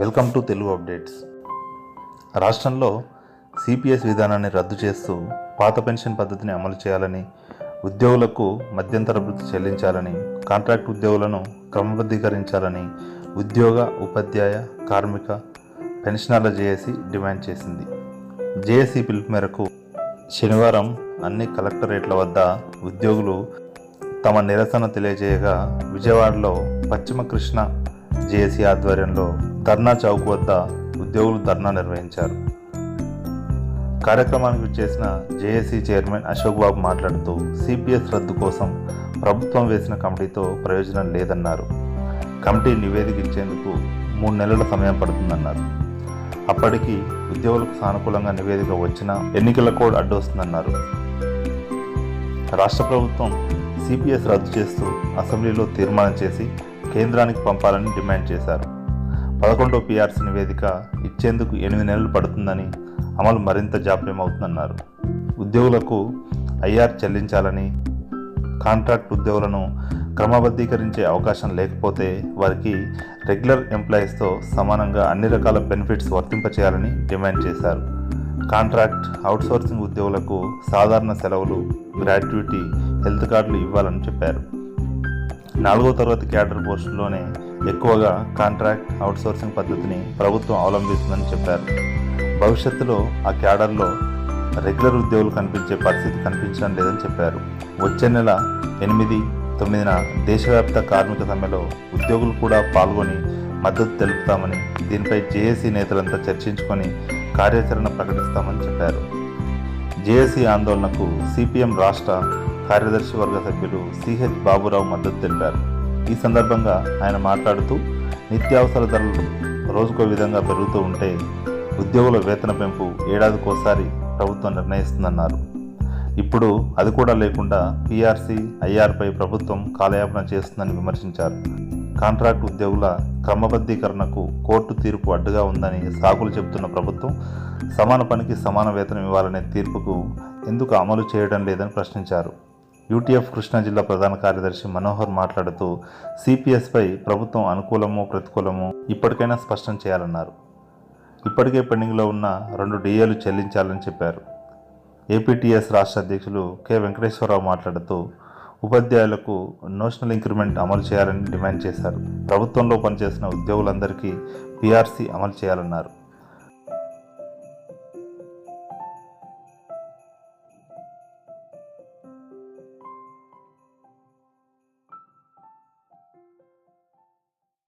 Welcome to Telugu updates. రాష్ట్రంలో CPS విధానాన్ని రద్దు చేస్తూ పాత పెన్షన్ పద్ధతిని అమలు చేయాలని ఉద్యోగులకు మధ్యంతర వృత్తి చెల్లించాలని కాంట్రాక్ట్ ఉద్యోగులను క్రమబద్ధీకరించాలని ఉద్యోగ ఉపాధ్యాయ కార్మిక పెన్షనర్ల జేఏసీ డిమాండ్ చేసింది. జేఏసీ పిలుపు మేరకు శనివారం అన్ని కలెక్టరేట్ల వద్ద ఉద్యోగులు తమ నిరసన తెలియజేయగా విజయవాడలో పశ్చిమ కృష్ణ జేఏసీ ఆధ్వర్యంలో ధర్నా చౌక్ వద్ద ఉద్యోగులు ధర్నా నిర్వహించారు. కార్యక్రమానికి చేసిన జేఏసీ చైర్మన్ అశోక్ బాబు మాట్లాడుతూ సిపిఎస్ రద్దు కోసం ప్రభుత్వం వేసిన కమిటీతో ప్రయోజనం లేదన్నారు. కమిటీ నివేదిక ఇచ్చేందుకు మూడు నెలల సమయం పడుతుందన్నారు. అప్పటికి ఉద్యోగులకు సానుకూలంగా నివేదిక వచ్చినా ఎన్నికల కోడ్ అడ్డొస్తుందన్నారు. రాష్ట్ర ప్రభుత్వం సిపిఎస్ రద్దు చేస్తూ అసెంబ్లీలో తీర్మానం చేసి కేంద్రానికి పంపాలని డిమాండ్ చేశారు. పదకొండో పిఆర్సీ నివేదిక ఇచ్చేందుకు ఎనిమిది నెలలు పడుతుందని అమలు మరింత జాప్యం అవుతుందన్నారు ఉద్యోగులకు ఐఆర్ చెల్లించాలని కాంట్రాక్ట్ ఉద్యోగులను క్రమబద్ధీకరించే అవకాశం లేకపోతే వారికి రెగ్యులర్ ఎంప్లాయీస్తో సమానంగా అన్ని రకాల బెనిఫిట్స్ వర్తింపచేయాలని డిమాండ్ చేశారు. కాంట్రాక్ట్ అవుట్సోర్సింగ్ ఉద్యోగులకు సాధారణ సెలవులు గ్రాట్యుటీ హెల్త్ కార్డులు ఇవ్వాలని చెప్పారు. నాలుగో తరగతి క్యాడర్ పోస్టుల్లోనే ఎక్కువగా కాంట్రాక్ట్ అవుట్సోర్సింగ్ పద్ధతిని ప్రభుత్వం అవలంబిస్తుందని చెప్పారు. భవిష్యత్తులో ఆ క్యాడర్లో రెగ్యులర్ ఉద్యోగులు కనిపించే పరిస్థితి కనిపించడం లేదని చెప్పారు. వచ్చే నెల ఎనిమిది తొమ్మిదిన దేశవ్యాప్త కార్మిక సమ్మెలో ఉద్యోగులు కూడా పాల్గొని మద్దతు తెలుపుతామని దీనిపై జేఏసీ నేతలంతా చర్చించుకొని కార్యాచరణ ప్రకటిస్తామని చెప్పారు. జేఏసీ ఆందోళనకు సిపిఎం రాష్ట్ర కార్యదర్శి వర్గ సభ్యులు సిహెచ్ బాబురావు మద్దతు తెలిపారు. ఈ సందర్భంగా ఆయన మాట్లాడుతూ నిత్యావసర ధరలు రోజుకో విధంగా పెరుగుతూ ఉంటే ఉద్యోగుల వేతన పెంపు ఏడాదికోసారి ప్రభుత్వం నిర్ణయిస్తుందన్నారు. ఇప్పుడు అది కూడా లేకుండా పీఆర్సీ ఐఆర్పై ప్రభుత్వం కాలయాపన చేస్తుందని విమర్శించారు. కాంట్రాక్ట్ ఉద్యోగుల క్రమబద్ధీకరణకు కోర్టు తీర్పు అడ్డుగా ఉందని సాకులు చెబుతున్న ప్రభుత్వం సమాన పనికి సమాన వేతనం ఇవ్వాలనే తీర్పుకు ఎందుకు అమలు చేయడం లేదని ప్రశ్నించారు. యూటీఎఫ్ కృష్ణా జిల్లా ప్రధాన కార్యదర్శి మనోహర్ మాట్లాడుతూ సిపిఎస్పై ప్రభుత్వం అనుకూలమో ప్రతికూలమో ఇప్పటికైనా స్పష్టం చేయాలన్నారు. ఇప్పటికే పెండింగ్లో ఉన్న రెండు డిఏలు చెల్లించాలని చెప్పారు. ఏపీటీఎస్ రాష్ట్ర అధ్యక్షులు కె వెంకటేశ్వరరావు మాట్లాడుతూ ఉపాధ్యాయులకు నోషనల్ ఇంక్రిమెంట్ అమలు చేయాలని డిమాండ్ చేశారు. ప్రభుత్వంలో పనిచేసిన ఉద్యోగులందరికీ పీఆర్సీ అమలు చేయాలన్నారు.